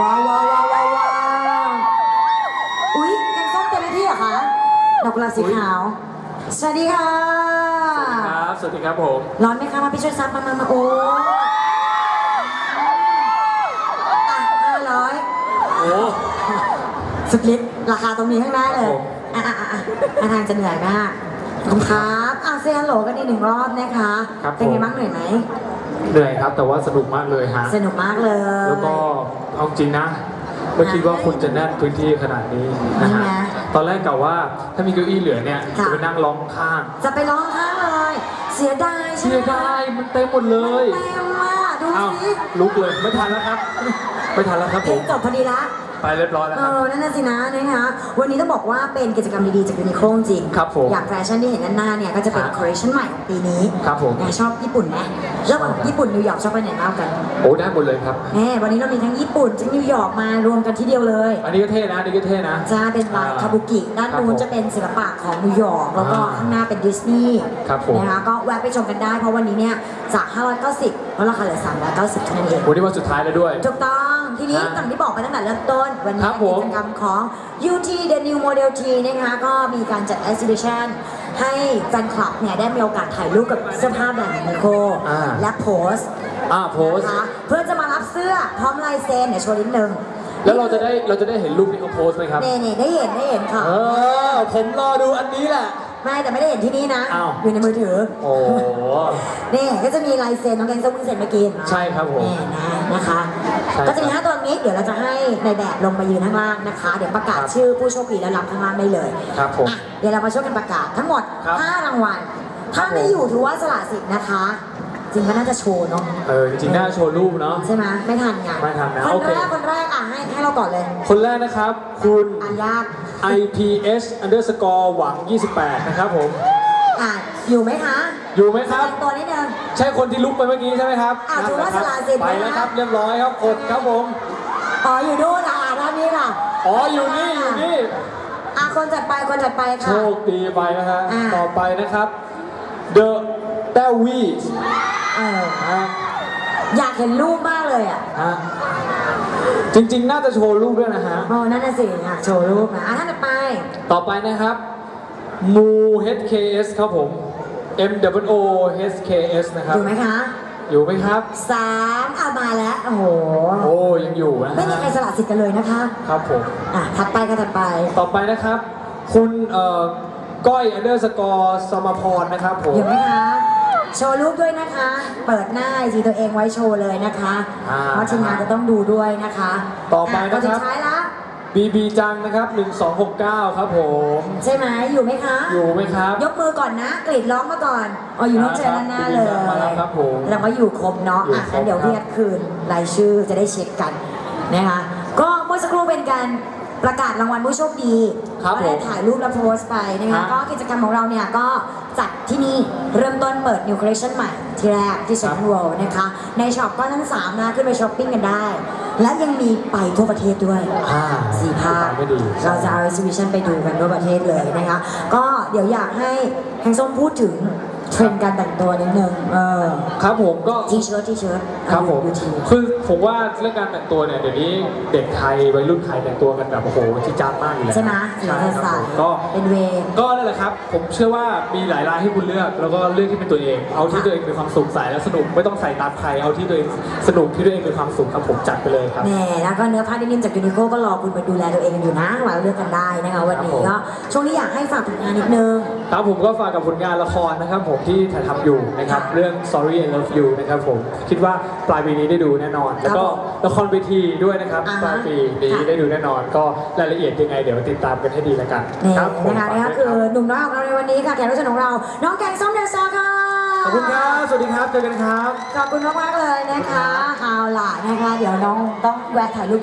ว้าวว้าวว้าวว้าวว้าวอุ๊ยแกงส้มเต็มที่เหรอคะดอกกุหลาบสีขาว สวัสดีค่ะ ครับ สวัสดีครับผม ร้อนไหมคะ มาพี่ช่วยซับมามามาโอ้อะห้าร้อยโอ้ สุดฤทธิ์ราคาตรงนี้ข้างหน้าเลยครับผมอะอะอะอะท่าทางจะเหนื่อยมากขอบคุณครับอะเซฮัลโหลกันอีกหนึ่งรอบนะคะเป็นไงบ้างเหนื่อยไหม เหนื่อยครับ แต่ว่าสนุกมากเลยฮะสนุกมากเลยแล้วก็เอาจริงนะไม่คิดว่าคุณจะแน่นพื้นที่ขนาดนี้นะฮะนี่ไงตอนแรกกะว่าถ้ามีเก้าอี้เหลือเนี่ยค่ะจะไปนั่งร้องข้าง จะไปร้องข้างเลย เสียดายใช่เสีไหมยดายมันเต็มหมดเลยเต็มมากดูอ้าวสิลุกเลยไม่ทันแล้วครับ ไม่ทันแล้วครับเพผลงมจบพอดีละ ไปเรียบร้อยแล้วเอครับ อนั่นน่ะสินะนะคะวันนี้ต้องบอกว่าเป็นกิจกรรมดีๆจากยูนิโคลจริงครับผมอย่างแฟชั่นที่เห็นด้านหน้าเนี่ย ก็จะเป็นครับคอลเลคชันใหม่ของปีนี้ครับผมแหชอบญี่ปุ่นไหมชอบญี่ปุ่นนิวยอร์กชอบไปไหนมากกันโอ้ได้หมดเลยครับแหมวันนี้เรามีทั้งญี่ปุ่นทั้งนิวยอร์กมารวมกันที่เดียวเลย อันนี้ก็เท่นะอันนี้ก็เท่นะ จะเป็นลายคาบุกิด้านครับนู้ผนมจะเป็นศิลปะของนิวยอร์กแล้วก็อ่าข้างหน้าเป็นดิสนีย์ครับผม นะคะก็แวะไปชมกันได้เพราะวันนี้เนี่ยจาก 590ลดราคาเหลือ390เท่านั้นเองวันนี้วันสุดท้ายแล้วด้วย ถูกต้อง ทีนี้อ่าต่างที่บอกไปตั้งแต่เริ่มต้น วันนี้ครับผม กิจกรรมของ UT The New Model T นะคะก็มีการจัด exhibition ให้แฟนคลับเนี่ยได้มีโอกาสถ่ายรูปกับเสื้อผ้าแบรนด์ของนิโคอ่า และโพสต์อ่าโพสต์นะคะเพื่อจะมารับเสื้อพร้อมลายเซ็นเนี่ยโชว์นิดนึงแล้วเราจะได้เราจะได้เห็นรูปที่เขาโพสต์ไหมครับ เน่เน่ได้เห็นได้เห็นค่ะ เออ ผมรอดูอันนี้แหละ ไม่แต่ไม่ได้เห็นที่นี่นะอ้าว อยู่ในมือถือ โอ้นี่ก็จะมีลายเซ็นน้องแกงส้มเพิ่งเซ็นเมื่อกี้ใช่ครับผมนี่นะนะคะ ใช่ก็จะมีห้าตัวนี้เดี๋ยวเราจะให้ในแบบลงมายืนข้างล่างนะคะ เดี๋ยวประกาศชื่อผู้โชคดีแล้วรับข้างล่างได้เลยครับผม อะเดี๋ยวเรามาช่วยกันประกาศทั้งหมดครับ5รางวัล ถ้าครับผม ไม่อยู่ถือว่าสละสิทธิ์นะคะ จริงก็น่าจะโชว์เนาะเออจริงๆน่าโชว์รูปเนาะ ใช่ไหมไม่ทันไงไม่ทันนะคนโอเค แรกคนแรกอะให้ให้เราก่อนเลยคนแรกนะครับ คุณอ่านยาก IPS underscore หวัง 28 นะครับผม อะอยู่ไหมคะอยู่ไหมครับแสดงตัวนิดนึง ใช่คนที่ลุกไปเมื่อกี้ใช่ไหมครับอะถือว่านั่นแหสละสิทธิ์ไปนะแล้วครับเรียบร้อยครับกดครับผม อ๋ออยู่นู่นอะอ่านด้านนี้ค่ะอ๋ออยู่นี่อยู่นี่อะคนจัดไปคนจัดไปโชค่ะ คดีไปนะฮะอ่า ต่อไปนะครับ The d a w i เออฮะอยากเห็นรูปมากเลยอะ ฮะ จริงๆ น่าจะโชว์รูปด้วยนะฮะ โอ้นั่นน่ะสิอยากโชว์รูปนะอะท่านต่อไป ต่อไปนะครับ Mu HKS ครับผม M W O HKS นะครับ อยู่ไหมคะอยู่ไหมครับ สามเอามาแล้ว โอ้โห โอ้ยังอยู่นะไม่มีฮะใครสละสิทธิ์กันเลยนะคะ ครับผม อะ ถัดไปก็ถัดไป ต่อไปนะครับ คุณเอ่อก้อยอันเดอร์สกอร์สมพรนะครับผม อยู่ไหมคะ โชว์รูปด้วยนะคะ เปิดหน้าไอจีตัวเองไว้โชว์เลยนะคะอ่า เพราะทีมงานจะต้องดูด้วยนะคะต่อไปนะครับ นสุดท้ายละบีบีจังนะครับ 1269 ครับผม ใช่ไหมอยู่ไหมคะอยู่ไหมครับ ยกมือก่อนนะกรีดร้องมาก่อนอ๋ออยู่น้องเจอด้านหน้าเลยมาแล้วครับผมแสดงว่าอยู่ครบเนาะอยู่อะครบ งั้นเดี๋ยวครับเรียกคืนรายชื่อจะได้เช็คกันนะคะก็เมื่อสักครู่เป็นการประกาศรางวัลผู้โชคดีครับก็ได้ผมถ่ายรูปและโพสต์ไปนะคะฮะ ก็กิจกรรมของเราเนี่ยก็จัดที่นี่ เริ่มต้นเปิด New Collection ใหม่ที่แรกที่เซ็นทรัลเวิลด์นะคะ ในช็อปก็ทั้งสามนะขึ้นไปช้อปปิ้งกันได้ และยังมีไปทั่วประเทศด้วยอ่าสี่ภาคไม่ดีเราจะเอา exhibition ไปดูกันทั่วประเทศเลยนะคะ ก็เดี๋ยวอยากให้แฮงส้มพูดถึง เทรนด์การแต่งตัวนิดนึงเออครับผมก็ทีเชิ้ตทีเชิ้ตครับผมยูทีคือผมว่าเรื่องการแต่งตัวเนี่ยเดี๋ยวนี้เด็กไทยวัยรุ่นไทยแต่งตัวกันแบบโอ้โหที่จ้าดมากอยู่แล้วใช่ไหมสีใช่สดคใสรับผมก็เป็นเวย์ก็นั่นแหละครับ ผมเชื่อว่ามีหลายรายให้คุณเลือก แล้วก็เลือกที่เป็นตัวเอง เอาที่ค่ะตัวเองมีความสุขใส่แล้วสนุกไม่ต้องใส่ตามใครเอาที่ตัวเองสนุกที่ตัวเองมีความสุขครับผมจัดไปเลยครับแน่แล้วก็เนื้อผ้านิ่มๆจากยูนิโคก็รอคุณไปดูแลตัวเองกันอยู่นะมาเลือกกันได้นะคะวันนี้ครับผมก็ช่วงนี้อยากให้ฝากผลงานนิดนึงครับผมก็ฝากกับผลงานละครนะครับผมที่ถ่ายทำอยู่นะครับค่ะเรื่อง Sorry I Love You นะครับผม คิดว่าปลายปีนี้ได้ดูแน่นอน แล้วก็ละครเวทีด้วยนะครับอ่าฮะปลายปีนี้ค่ะ ได้ดูแน่นอน ก็รายละเอียดยังไง เดี๋ยวติดตามกันให้ดีแล้วกันนี่ครับผมนะคะนี่ฝาก็กคืด้วยอรับหนุ่มน้อยของเราในวันนี้ค่ะแขกรับเชิญของเรา น้องแกงส้มเดอะซอร์ค่ะ ขอบคุณครับ สวัสดีครับ เจอกันครับ ขอบคุณมากๆเลยนะคะเอาล่ะนะคะ เดี๋ยวน้องต้องแวะถ่ายรูป